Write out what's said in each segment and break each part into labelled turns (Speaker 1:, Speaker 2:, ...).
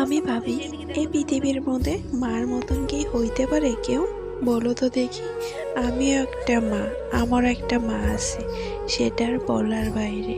Speaker 1: আমি ভাবি, এই পৃথিবীর মধ্যে মার মতন কি হইতে পারে কেউ? বলো তো দেখি। আমিও একটা মা আমার একটা মা আছে, সেটার বলার বাইরে।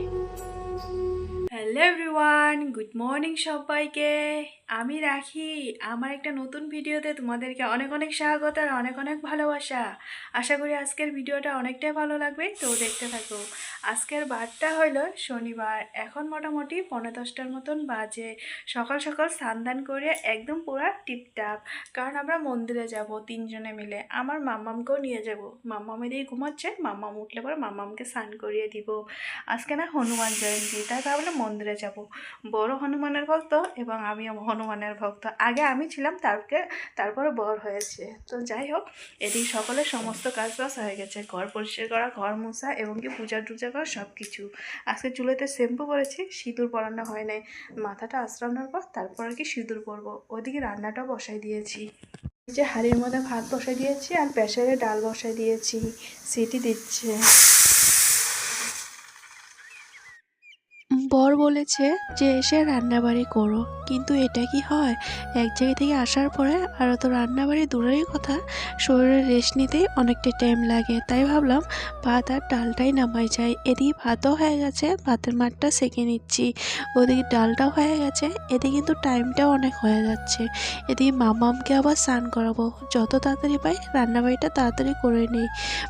Speaker 2: হ্যালো এভরিওয়ান গুড মর্নিং সবাইকে। আমি রাখি। আমার একটা নতুন ভিডিওতে তোমাদেরকে অনেক অনেক স্বাগত আর অনেক অনেক ভালোবাসা। আশা করি আজকের ভিডিওটা অনেকটাই ভালো লাগবে, তো দেখতে থাকো। আজকের বারটা হলো শনিবার। এখন মোটামুটি পনেরো দশটার মতন বাজে। সকাল সকাল স্নান করে একদম পুরা টিপটাপ। কারণ আমরা মন্দিরে যাব তিনজনে মিলে। আমার মাম্মামকেও নিয়ে যাব। মাম্মাম ঘুমাচ্ছে মাম্মাম উঠলে পরে মাম্মামকে স্নান করিয়ে দিব। আজকে না হনুমান জয়ন্তী, তাই ভাবলাম মন্দিরে যাব। বড় হনুমানের ভক্ত এবং আমিও হনুমানের ভক্ত। আগে আমি ছিলাম তারকে তারপরে বড় হয়েছে। তো যাই হোক এদিকে সকলের সমস্ত কাজ বাজ হয়ে গেছে। ঘর পরিষ্কার করা, ঘর মোছা এবং কি পূজা টুজা করা সব কিছু আজকে চুলোতে শ্যাম্পু করেছি, সিঁদুর পরানো হয় নাই। মাথাটা আশ্রানোর পর তারপর কি সিঁদুর পরবো। ওদিকে রান্নাটাও বসাই দিয়েছি। যে হাড়ির মধ্যে ভাত বসাই দিয়েছি আর প্রেসারে ডাল বসাই দিয়েছি। সিটি দিচ্ছে।
Speaker 1: বর বলেছে যে এসে রান্নাবাড়ি করো। কিন্তু এটা কি হয়? এক জায়গা থেকে আসার পরে আর তো রান্নাবাড়ি দূরেরই কথা। শরীরে রেস্ট নিতেই অনেকটা টাইম লাগে। তাই ভাবলাম, ভাত আর ডালটাই নামাই যায় এদিকে ভাতও হয়ে গেছে, ভাতের মাঠটা সেঁকে নিচ্ছি। ওদিকে ডালটাও হয়ে গেছে এদিকে কিন্তু টাইমটাও অনেক হয়ে যাচ্ছে। এদিকে মামামকে আবার স্নান করাবো। যত তাড়াতাড়ি পাই রান্নাবাড়িটা তাড়াতাড়ি করে নিই।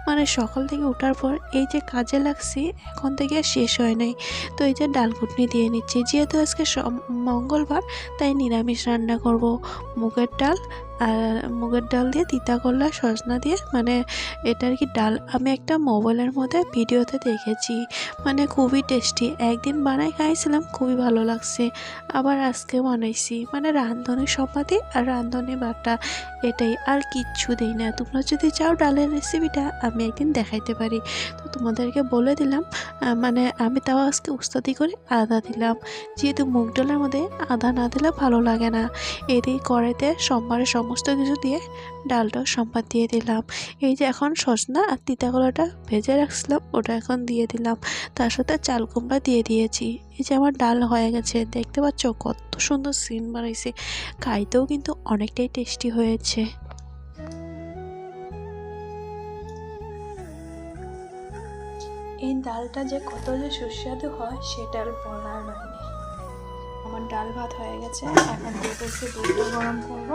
Speaker 1: মানে সকাল থেকে ওঠার পর এই যে কাজে লাগছি, এখন থেকে শেষ হয় নাই। তো এই যে ডাল ঘুটনি দিয়ে নিচ্ছি। যেহেতু আজকে মঙ্গলবার তাই নিরামিষ রান্না করব। মুগের ডাল আর মুগের ডাল দিয়ে, তিতা করলা, সজনা দিয়ে মানে এটা আর কি ডাল। আমি একটা মোবাইলের মধ্যে ভিডিওতে দেখেছি মানে খুবই টেস্টি। একদিন বানাই খাইছিলাম, খুবই ভালো লাগছে। আবার আজকে বানাইছি মানে রাঁধুনি সম্পাদি আর রাঁধুনি বাটা, এটাই। আর কিচ্ছু দিই না। তোমরা যদি চাও ডালের রেসিপিটা আমি একদিন দেখাইতে পারি। তো তোমাদেরকে বলে দিলাম মানে আমি তাও আজকে উস্তাদি করে আদা দিলাম। যেহেতু মুগ ডালের মধ্যে আদা না দিলে ভালো লাগে না। এদিকে কড়াইতে সোমবারে সমস্ত কিছু দিয়ে ডালটাও সম্বাদ দিয়ে দিলাম। এই যে এখন সজনা আর তিতা কলাটা ভেজে রাখছিলাম, ওটা এখন দিয়ে দিলাম। তার সাথে চাল কুমড়া দিয়ে দিয়েছি। এই যে আমার ডাল হয়ে গেছে, দেখতে পাচ্ছ কত সুন্দর সিন বানাইছে। খাইতেও কিন্তু অনেকটাই টেস্টি হয়েছে।
Speaker 2: এই ডালটা যে কত যে সুস্বাদু হয়, সেটার বলার বাইরে। আমার ডাল ভাত হয়ে গেছে, এখন দুধেছে দুধটা গরম করব।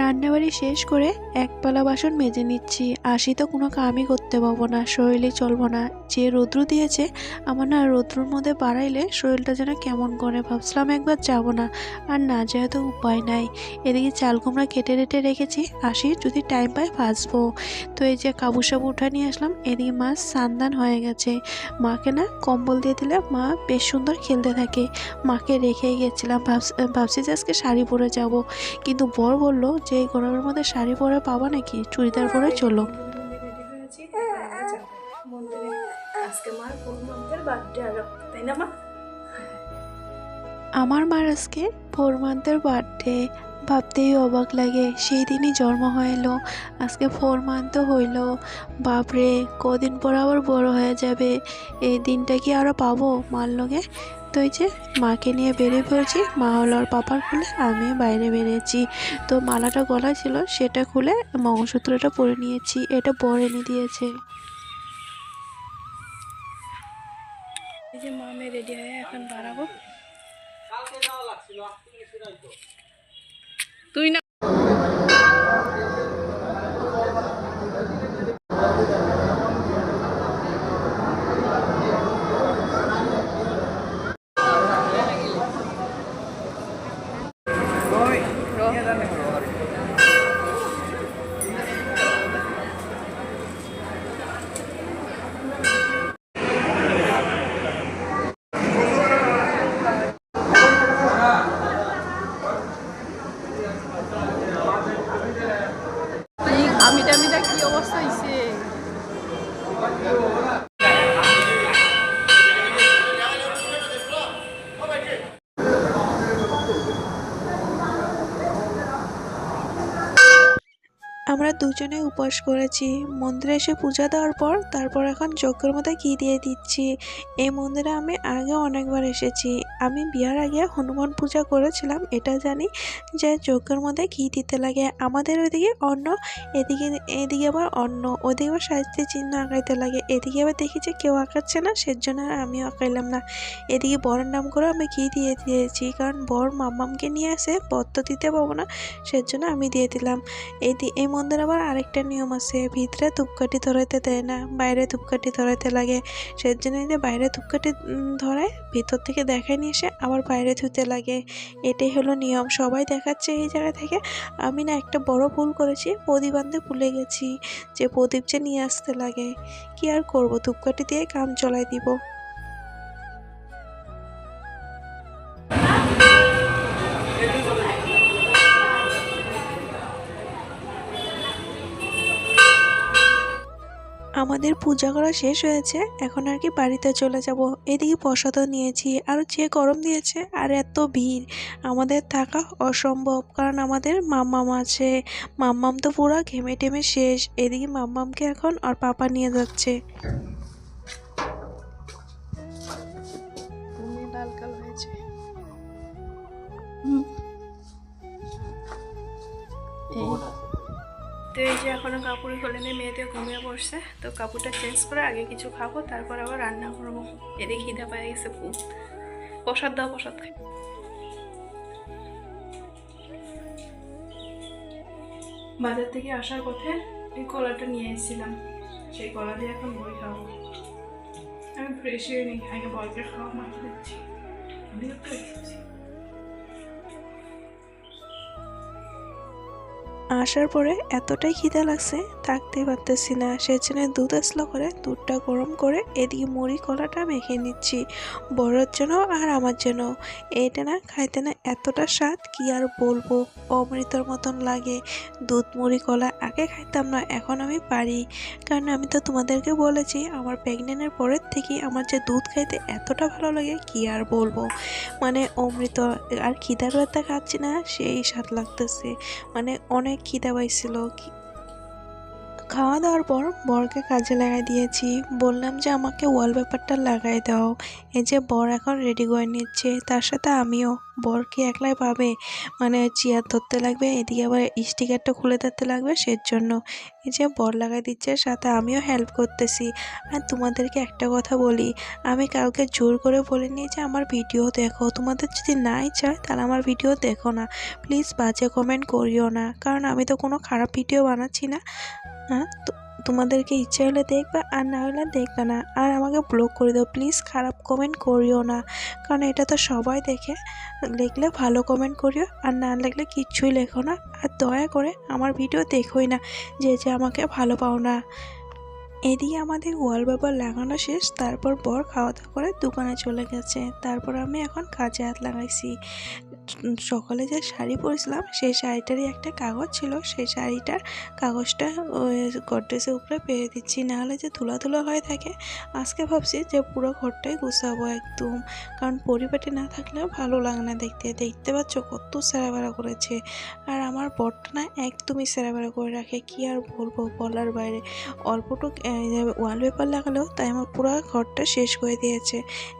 Speaker 1: রান্নাবাড়ি শেষ করে এক পালা বাসন মেজে নিচ্ছি। আসি তো কোনো কামই করতে পারব না, শরীরে চলবো না। যে রৌদ্র দিয়েছে, আমার না রৌদ্রর মধ্যে বাড়াইলে শরীরটা যেন কেমন করে। ভাবছিলাম একবার যাব না, আর না যায় তো উপায় নাই। এদিকে চাল কুমড়া কেটে রেটে রেখেছি, আসি যদি টাইম পাই ভাজবো। তো এই যে কাবু সাবু উঠা নিয়ে আসলাম, এদিকে মাছ সান্দান হয়ে গেছে। মাকে না কম্বল দিয়ে দিলে মা বেশ সুন্দর খেলতে থাকে। মাকে রেখেই গেছিলাম ভাবছি যে আজকে শাড়ি পরে যাব। কিন্তু বর বলল যে এই গরমের মধ্যে শাড়ি পরে পাবা নাকি? চুড়িদার পরে চলো। আমার মার আজকে ফোর মান্থের বার্থডে ভাবতেই অবাক লাগে, সেই দিনই জন্ম হইল। আজকে ফোর মান্থও হইল। বাপরে, কদিন পর আবার বড় হয়ে যাবে। এই দিনটা কি আরও পাবো মার লগে? তো এই যে মাকে নিয়ে বেরিয়ে পড়েছি মা হলো আর পাপার খুলে আমি বাইরে বেরিয়েছি। তো মালাটা গলা ছিল সেটা খুলে মঙ্গলসূত্রটা পরে নিয়েছি এটা বর এনে দিয়েছে।
Speaker 2: এই যে মা আমি রেডি হয়ে এখন বাড়াবো। তুই না আমি টামিটা কি অবস্থা হয়েছে
Speaker 1: আমরা দুজনে উপোস করেছি। মন্দিরে এসে পূজা দেওয়ার পর তারপর এখন যজ্ঞের মধ্যে ঘি দিয়ে দিচ্ছি। এই মন্দিরে আমি আগে অনেকবার এসেছি। আমি বিয়ার আগে হনুমান পূজা করেছিলাম, এটা জানি যে যজ্ঞের মধ্যে ঘি দিতে লাগে। আমাদের ওইদিকে অন্য এদিকে এদিকে আবার অন্য ওদিকে আবার সাহিত্য চিহ্ন আঁকাইতে লাগে। এদিকে আবার দেখি যে কেউ আঁকাচ্ছে না, সেজন্য আর আমিও আঁকাইলাম না। এদিকে বরের নাম করে আমি ঘি দিয়ে দিয়েছি, কারণ বর মামামকে নিয়ে আসে তো দিতে পাবো না, সেজন্য আমি দিয়ে দিলাম। এই এই মন্দিরে আবার আরেকটা নিয়ম আছে, ভিতরে ধূপকাঠি ধরাইতে দেয় না, বাইরে ধূপকাঠি ধরাইতে লাগে। সেজন্য যে বাইরে ধূপকাঠি ধরায়, ভিতর থেকে দেখায় নিয়ে এসে আবার বাইরে ধুতে লাগে। এটাই হলো নিয়ম। সবাই দেখাচ্ছে এই জায়গা থেকে। আমি না একটা বড় ভুল করেছি প্রদীপ আনতে ভুলে গেছি যে প্রদীপ যে নিয়ে আসতে লাগে। কি আর করব? ধূপকাঠি দিয়ে কাম চলাই দিব। আমাদের পূজা করা শেষ হয়েছে এখন আর কি বাড়িতে চলে যাব। এদিকে প্রসাদও নিয়েছি আর যে গরম দিয়েছে আর এত ভিড়। আমাদের থাকা অসম্ভব কারণ আমাদের মাম্মাম আছে। মাম্মাম তো পুরো ঘেমে টেমে শেষ। এদিকে মাম্মামকে এখন আর পাপা নিয়ে যাচ্ছে। হয়েছে।
Speaker 2: তো এই যে এখনও কাপড়ই খোলেনি মেয়েদের ঘুমিয়ে পড়ছে। তো কাপড়টা চেঞ্জ করে আগে কিছু খাব, তারপর আবার রান্না করব। এদিকে খিদে পায়ে গেছে খুব। প্রসাদ দাও, প্রসাদ খাই। বাজার থেকে আসার পথে এই কলাটা নিয়ে এসেছিলাম। সেই কলা দিয়ে এখন বই খাব। আমি ফ্রেশ হয়ে নিই আগে বলকে খাওয়া মাথা দিচ্ছি।
Speaker 1: আসার পরে এতটাই খিদে লাগছে থাকতে পারতেছি না। সেজন্য দুধ আসলো করে দুধটা গরম করে এদিকে মুড়ি, কলাটা মেখে নিচ্ছি। বড়োর জন্য আর আমার জন্য। এটা না খাইতে না এতটা স্বাদ কি আর বলব? অমৃতর মতন লাগে। দুধ, মুড়ি, কলা আগে খাইতাম না, এখন আমি পারি। কারণ আমি তো তোমাদেরকে বলেছি, আমার প্রেগনেন্টের পরের থেকে আমার যে দুধ খাইতে এতটা ভালো লাগে কি আর বলব? মানে অমৃত আর খিদার ব্যথা খাচ্ছি না, সেই স্বাদ লাগতেছে। মানে অনেক খিদা পাইছিল। খাওয়া দাওয়ার পর বরকে কাজে লাগাই দিয়েছি। বললাম যে, আমাকে ওয়ালপেপারটা লাগাই দাও। এই যে বর এখন রেডি করে নিচ্ছে, তার সাথে আমিও। বর কি একলাই পাবে? মানে চেয়ার ধরতে লাগবে, এদিকে আবার স্টিকারটা খুলে ধরতে লাগবে সের জন্য এই যে বর লাগাই দিচ্ছে, সাথে আমিও হেল্প করতেছি। আর তোমাদেরকে একটা কথা বলি, আমি কাউকে জোর করে বলে বলিনি যে, আমার ভিডিও দেখো। তোমাদের যদি না ইচ্ছা হয় তাহলে আমার ভিডিও দেখো না। প্লিজ বাজে কমেন্ট করিও না। কারণ আমি তো কোনো খারাপ ভিডিও বানাচ্ছি না। তোমাদেরকে ইচ্ছে হলে দেখবে আর না হলে দেখবে না। আর আমাকে ব্লক করে দাও প্লিজ খারাপ কমেন্ট করিও না। কারণ এটা তো সবাই দেখে। লিখলে ভালো কমেন্ট করিও, আর না লিখলে কিচ্ছুই লেখো না। আর দয়া করে আমার ভিডিও দেখোই না, যে যে আমাকে ভালো পাও না। এদিকে আমাদের ওয়ালপেপার লাগানো শেষ, তারপর বর খাওয়া দাওয়া করে দোকানে চলে গেছে। তারপর আমি এখন কাজে হাত লাগাইছি। সকালে যে শাড়ি পরেছিলাম, সেই শাড়িটারই একটা কাগজ ছিল। সেই শাড়িটার কাগজটা, ওই গডরেজের উপরে পেয়ে দিচ্ছি, নাহলে যে ধুলা হয়ে থাকে। আজকে ভাবছি যে পুরো ঘরটাই গুছাবো একদম। কারণ পরিপাটি না থাকলে ভালো লাগে না দেখতে। দেখতে পাচ্ছ কত সেরাবেড়া করেছে। আর আমার বরটা না একদমই সেরাবেড়া করে রাখে, কি আর বলব বলার বাইরে। অল্পটুক ওয়ালপেপার লাগালেও তাই আমার পুরো ঘরটা শেষ করে দিয়েছে।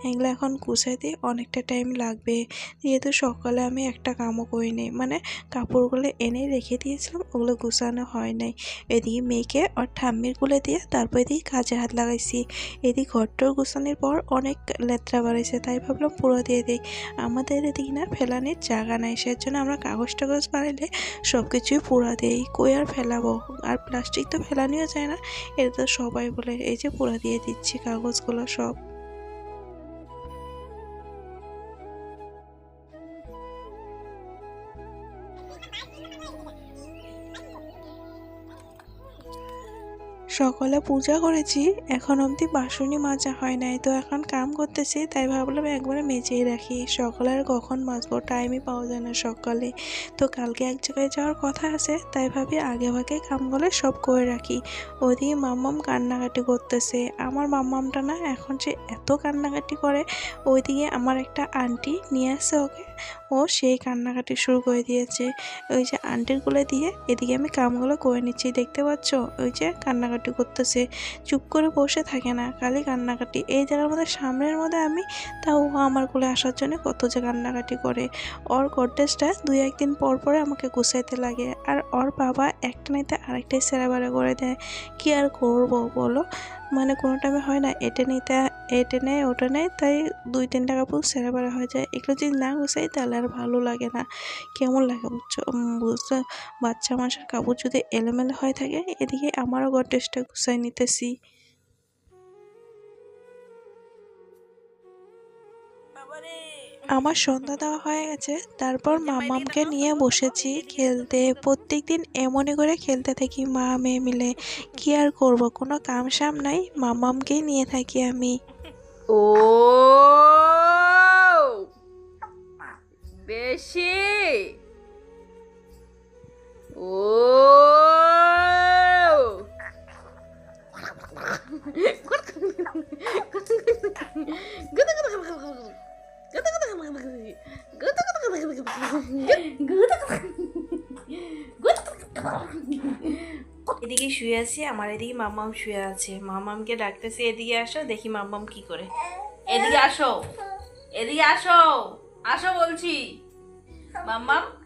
Speaker 1: এগুলো এখন গুছাইতে অনেকটা টাইম লাগবে। যেহেতু সকালে আমি একটা কামও করি করিনি মানে কাপড়গুলো এনে রেখে দিয়েছিলাম, ওগুলো গুছানো হয় নাই। এদিকে মেয়েকে ওর ঠাম্মির গুলে দিয়ে তারপর এদিকে কাজে হাত লাগাইছি। এদিকে ঘরটার গুছানোর পর অনেক লেত্রা বাড়াইছে, তাই ভাবলাম পুরো দিয়ে দিই। আমাদের এদিকে না ফেলানির জায়গা নাই সেই জন্য আমরা কাগজ টাগজ বাড়াইলে সব কিছুই পুরা দিই। কই আর ফেলাবো? আর প্লাস্টিক তো ফেলানিও যায় না, এটা তো সবাই বলে। এই যে পুরা দিয়ে দিচ্ছি কাগজগুলো সব। সকালে পূজা করেছি, এখন অবধি বাসনই মাজা হয় নাই। তো এখন কাম করতেছি, তাই ভাবলাম একবারে মেজেই রাখি। সকালে আর কখন মাজবো টাইমই পাওয়া যায় না সকালে। তো কালকে এক জায়গায় যাওয়ার কথা আছে, তাই ভাবি আগে ভাগে কামগুলো সব করে রাখি। ওদিকে মাম্মাম কান্নাকাটি করতেছে। আমার মাম্মামটা না এখন যে এত কান্নাকাটি করে, ওইদিকে আমার একটা আন্টি নিয়ে আসছে ওকে, ও সেই কান্নাকাটি শুরু করে দিয়েছে। ওই যে আন্টির কোলে দিয়ে এদিকে আমি কামগুলো করে নিচ্ছি, দেখতে পাচ্ছ? ওই যে কান্নাকাটি করতেছে, চুপ করে বসে থাকে না, খালি কান্নাকাটি। এই জায়গার মধ্যে সামনের মধ্যে আমি, তাও আমার কোলে আসার জন্য কত যে কান্নাকাটি করে। ওর গডরেজটা দুই একদিন পর পরে আমাকে গুছাইতে লাগে, আর ওর বাবা একটা নাইতে আরেকটাই সেরাবারে করে দেয়। কি আর করব বলো? মানে কোনো টাইমে হয় না, এটা নিতে, এটা নেয়, ওটা নেয়, তাই দুই, তিন টাকা পুরো বেড়া হয়ে যায়। এগুলো যদি না গুছাই তাহলে আর ভালো লাগে না। কেমন লাগে বুঝছ? বুঝছ? বাচ্চা মানুষের কাপড় যদি এলোমেলো হয়ে থাকে, এদিকে আমারও গডরেজটা গুছাই নিতেছি। আমার সন্ধ্যা দেওয়া হয়ে গেছে তারপর মামামকে নিয়ে বসেছি খেলতে প্রত্যেক দিন এমনই করে খেলতে থাকি মা মেয়ে মিলে কি আর করব কোনো কাম সাম নাই মামামকেই নিয়ে থাকি আমি
Speaker 3: ও বেশি ও
Speaker 2: এদিকে শুয়ে আছি, আমার এদিকে মামাম শুয়ে আছে। মামামকে ডাকতেছি, এদিকে আসো, দেখি মামাম কি করে। এদিকে আসো এদিকে আসো আসো বলছি। মাম্মাম